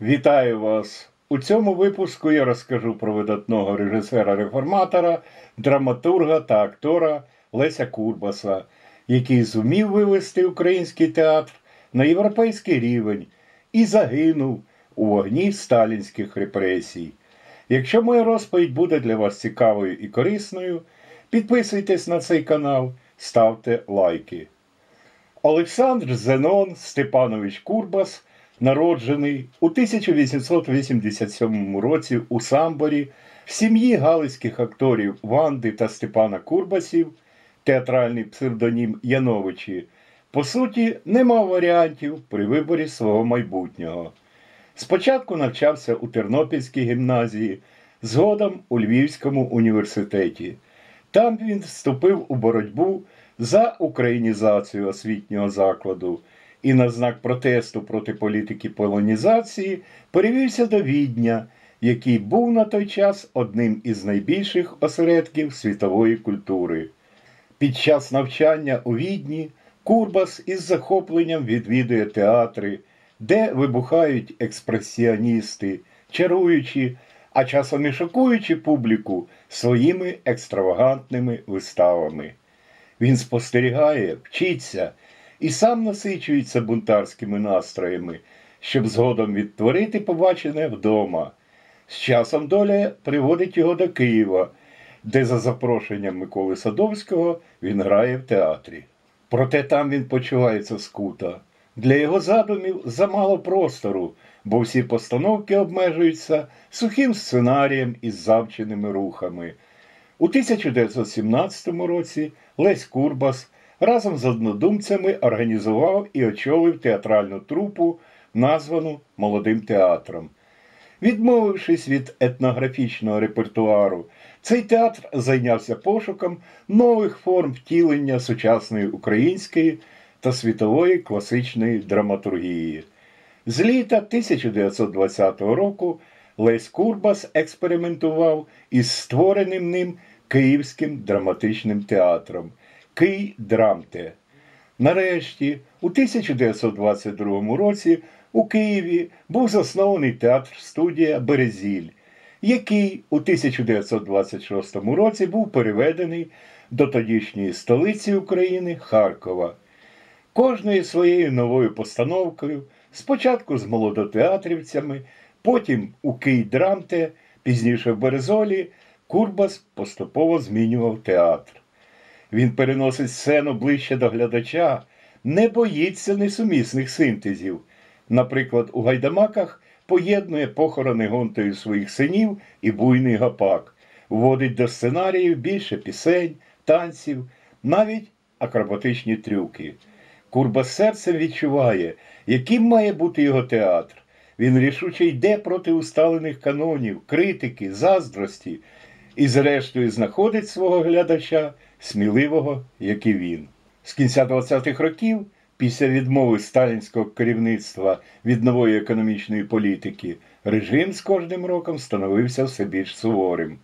Вітаю вас! У цьому випуску я розкажу про видатного режисера-реформатора, драматурга та актора Леся Курбаса, який зумів вивести український театр на європейський рівень і загинув у вогні сталінських репресій. Якщо моя розповідь буде для вас цікавою і корисною, підписуйтесь на цей канал, ставте лайки. Олександр Зенон Степанович Курбас, народжений у 1887 році у Самборі в сім'ї галицьких акторів Ванди та Степана Курбасів, театральний псевдонім Яновичі, по суті, не мав варіантів при виборі свого майбутнього. Спочатку навчався у Тернопільській гімназії, згодом у Львівському університеті. Там він вступив у боротьбу за українізацію освітнього закладу і на знак протесту проти політики полонізації перевівся до Відня, який був на той час одним із найбільших осередків світової культури. Під час навчання у Відні Курбас із захопленням відвідує театри, де вибухають експресіоністи, чаруючи, а часом і шокуючи публіку своїми екстравагантними виставами. Він спостерігає, вчиться і сам насичується бунтарськими настроями, щоб згодом відтворити побачене вдома. З часом доля приводить його до Києва, де за запрошенням Миколи Садовського він грає в театрі. Проте там він почувається скуто. Для його задумів замало простору, бо всі постановки обмежуються сухим сценарієм із завченими рухами. У 1917 році Лесь Курбас разом з однодумцями організував і очолив театральну трупу, названу Молодим театром. Відмовившись від етнографічного репертуару, цей театр зайнявся пошуком нових форм втілення сучасної української та світової класичної драматургії. З літа 1920 року Лесь Курбас експериментував із створеним ним Київським драматичним театром Кий Драмте. Нарешті, у 1922 році у Києві був заснований театр студія Березіль, який у 1926 році був переведений до тодішньої столиці України Харкова. Кожною своєю новою постановкою, спочатку з молодотеатрівцями, потім у Київдрамте, пізніше в Березолі, Курбас поступово змінював театр. Він переносить сцену ближче до глядача, не боїться несумісних синтезів. Наприклад, у гайдамаках поєднує похорони гонтою своїх синів і буйний гапак, вводить до сценаріїв більше пісень, танців, навіть акробатичні трюки. Курба серцем відчуває, яким має бути його театр. Він рішуче йде проти усталених канонів, критики, заздрості і, зрештою, знаходить свого глядача сміливого, як і він. З кінця 20-х років, після відмови сталінського керівництва від нової економічної політики, режим з кожним роком становився все більш суворим.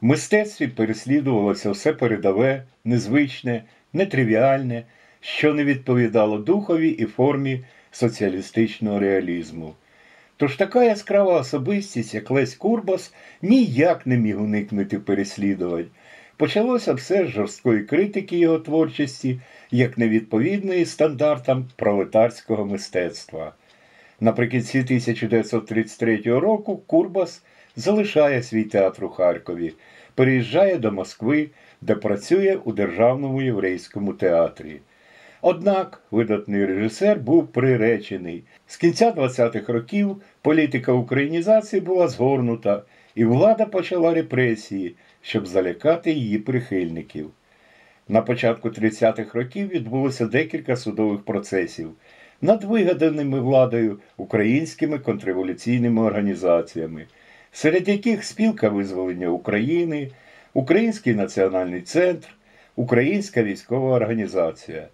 В мистецтві переслідувалося все передове, незвичне, нетривіальне, що не відповідало духові і формі соціалістичного реалізму. Тож така яскрава особистість, як Лесь Курбас, ніяк не міг уникнути переслідувань. Почалося все з жорсткої критики його творчості, як невідповідної стандартам пролетарського мистецтва. Наприкінці 1933 року Курбас залишає свій театр у Харкові, переїжджає до Москви, де працює у Державному єврейському театрі. Однак видатний режисер був приречений. З кінця 20-х років політика українізації була згорнута, і влада почала репресії, щоб залякати її прихильників. На початку 30-х років відбулося декілька судових процесів над вигаданими владою українськими контрреволюційними організаціями, серед яких спілка визволення України, Український національний центр, Українська військова організація.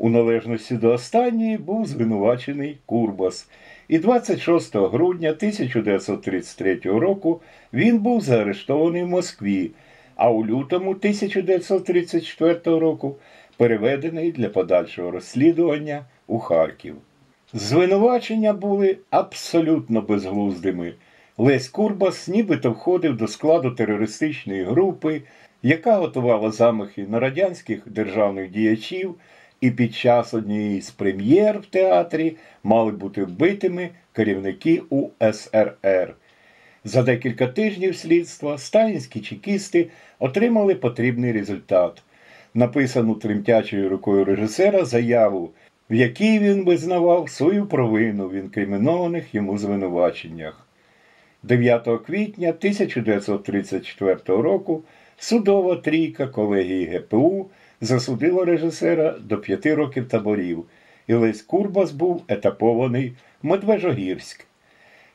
У належності до останньої був звинувачений Курбас, і 26 грудня 1933 року він був заарештований в Москві, а у лютому 1934 року переведений для подальшого розслідування у Харків. Звинувачення були абсолютно безглуздими. Лесь Курбас нібито входив до складу терористичної групи, яка готувала замахи на радянських державних діячів, і під час однієї з прем'єр в театрі мали бути вбитими керівники УСРР. За декілька тижнів слідства сталінські чекісти отримали потрібний результат написану тремтячою рукою режисера заяву, в якій він визнавав свою провину в інкримінованих йому звинуваченнях. 9 квітня 1934 року судова трійка колегії ГПУ засудила режисера до п'яти років таборів, і Лесь Курбас був етапований в Медвежогірськ.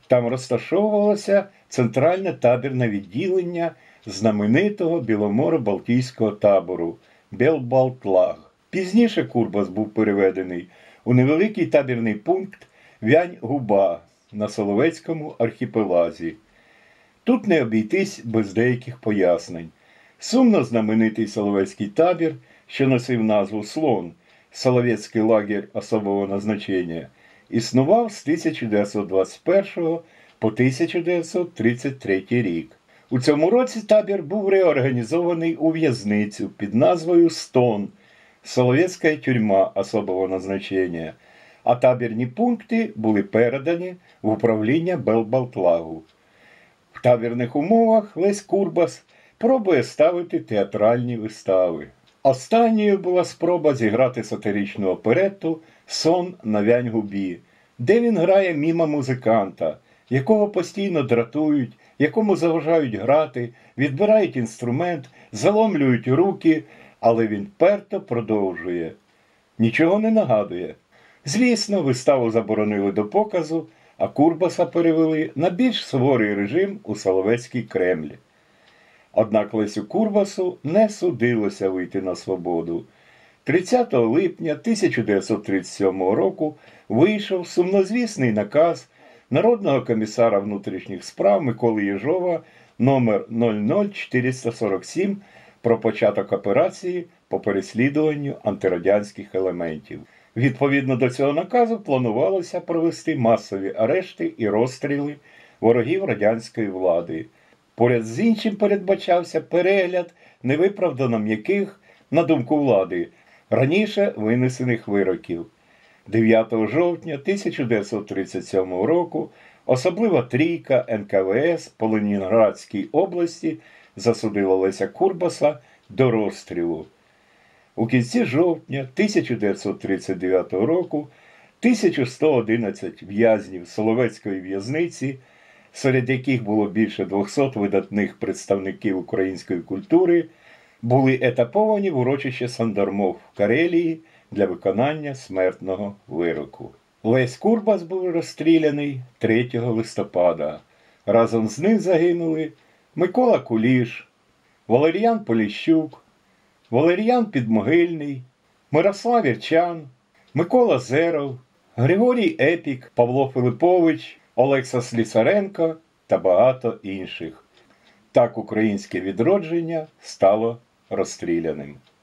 Там розташовувалося центральне табірне відділення знаменитого Біломоро-Балтійського табору Белбалтлаг. Пізніше Курбас був переведений у невеликий табірний пункт Вянь-Губа на Соловецькому архіпелазі. Тут не обійтись без деяких пояснень. Сумно знаменитий Соловецький табір, що носив назву Слон, Соловецький лагерь особого назначення, існував з 1921 по 1933 рік. У цьому році табір був реорганізований у в'язницю під назвою Стон Соловецька тюрма особого назначення, а табірні пункти були передані в управління Белбалтлагу. В табірних умовах Лесь Курбас пробує ставити театральні вистави. Останньою була спроба зіграти сатиричну оперетту Сон на Вянь-Губі, де він грає міма музиканта, якого постійно дратують, якому заважають грати, відбирають інструмент, заломлюють руки, але він перто продовжує. Нічого не нагадує. Звісно, виставу заборонили до показу, а Курбаса перевели на більш суворий режим у Соловецький Кремль. Однак Лесю Курбасу не судилося вийти на свободу. 30 липня 1937 року вийшов сумнозвісний наказ Народного комісара внутрішніх справ Миколи Єжова номер 00447 про початок операції по переслідуванню антирадянських елементів. Відповідно до цього наказу планувалося провести масові арешти і розстріли ворогів радянської влади. Поряд з іншим передбачався перегляд невиправдано м'яких, на думку влади, раніше винесених вироків. 9 жовтня 1937 року особлива трійка НКВС по Ленінградській області засудила Леся Курбаса до розстрілу. У кінці жовтня 1939 року 1111 в'язнів Соловецької в'язниці, серед яких було більше 200 видатних представників української культури, були етаповані в урочище Сандармов в Карелії для виконання смертного вироку. Лесь Курбас був розстріляний 3 листопада. Разом з ним загинули Микола Куліш, Валеріан Поліщук, Валеріан Підмогильний, Мирослав Ірчан, Микола Зеров, Григорій Епік, Павло Филипович, Олекса Слісаренко та багато інших. Так українське відродження стало розстріляним.